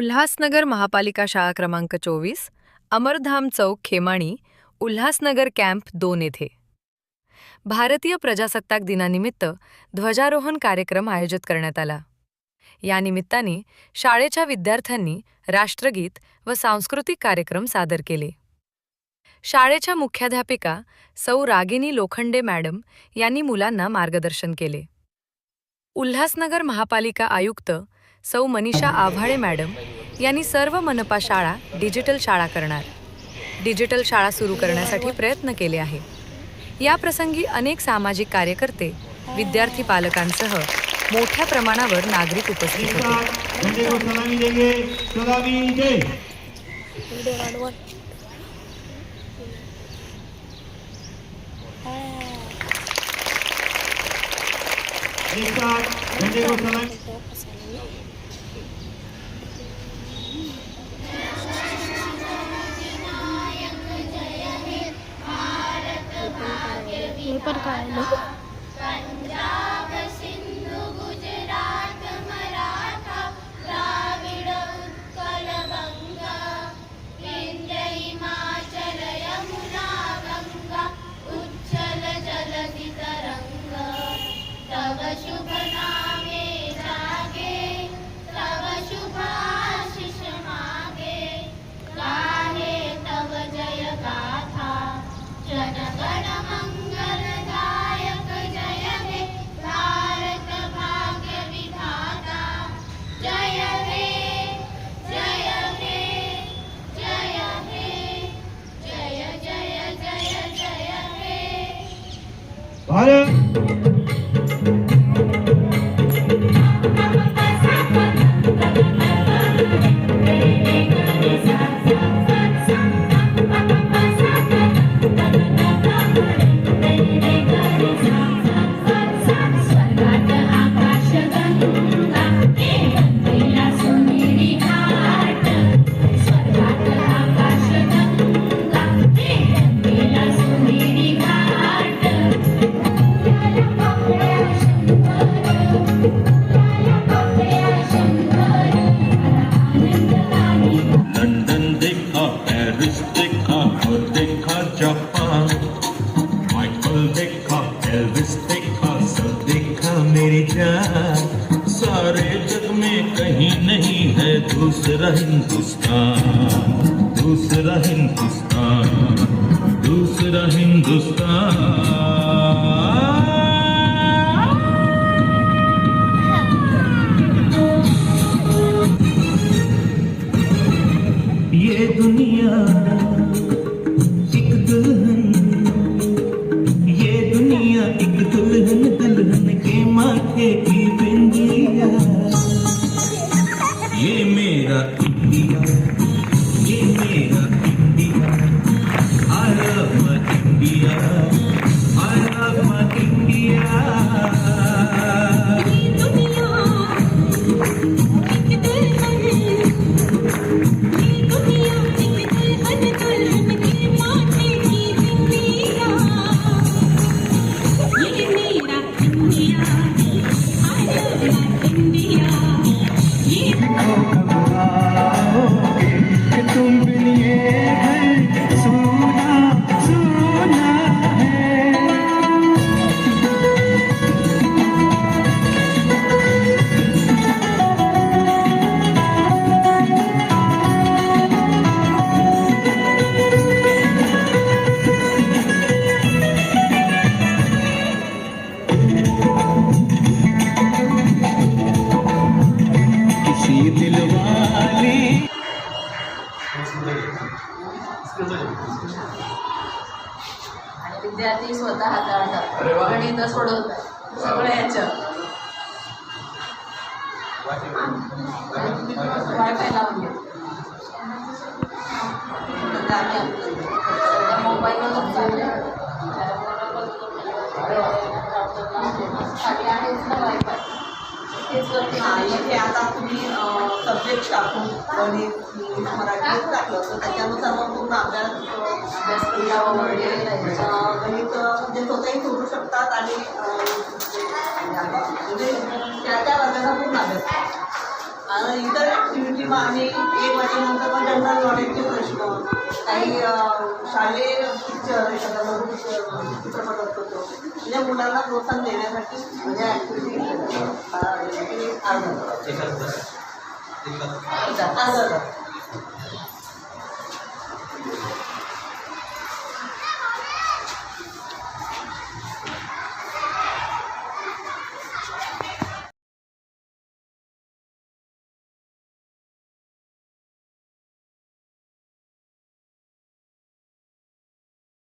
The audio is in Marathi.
उल्हासनगर महापालिका शाळा क्रमांक चोवीस अमरधाम चौक खेमाणी उल्हासनगर कॅम्प दोन येथे. भारतीय प्रजासत्ताक दिनानिमित्त ध्वजारोहण कार्यक्रम आयोजित करण्यात आला. या निमित्ताने शाळेच्या विद्यार्थ्यांनी राष्ट्रगीत व सांस्कृतिक कार्यक्रम सादर केले. शाळेच्या मुख्याध्यापिका सौ रागिनी लोखंडे मॅडम यांनी मुलांना मार्गदर्शन केले. उल्हासनगर महापालिका आयुक्त सौ मनीषा आव्हाळे मॅडम यांनी सर्व मनपा शाळा डिजिटल शाळा करणार. डिजिटल शाळा सुरू करण्यासाठी प्रयत्न केले आहे. या प्रसंगी अनेक सामाजिक कार्यकर्ते विद्यार्थी पालकांसह मोठ्या प्रमाणावर नागरिक उपस्थित होते. झंडे को देंगे सलामी दे एक साथ झंडे को सलामी मी 啥呀 में कहीं नहीं है दूसरा हिंदुस्तान दूसरा हिंदुस्तान दूसरा हिंदुस्तान। alegria किसी दिल वाली आणि विद्यार्थी स्वतः हाताळतात. गणित सोडवतात. सगळं याच्या वायफाय लावून घे मोबाईलवर तेच करते म्हणजे इथे आता तुम्ही सब्जेक्ट टाकून गणित इंग्लिश मराठी टाकलं तर त्याच्यानुसार मग पूर्ण अभ्यास गणित म्हणजे स्वतःही सोडू शकतात आणि म्हणजे, म्हणजे त्या त्या वर्गाचा पूर्ण अभ्यास. इतर ॲक्टिव्हिटी मग आम्ही एक वाजेनंतर मग जनरल नॉलेजचे प्रश्न काही शालेय पिक्चर चित्रपट असतो तो म्हणजे मुलांना प्रोत्साहन देण्यासाठी म्हणजे ॲक्टिव्हिटी. अर्धा तास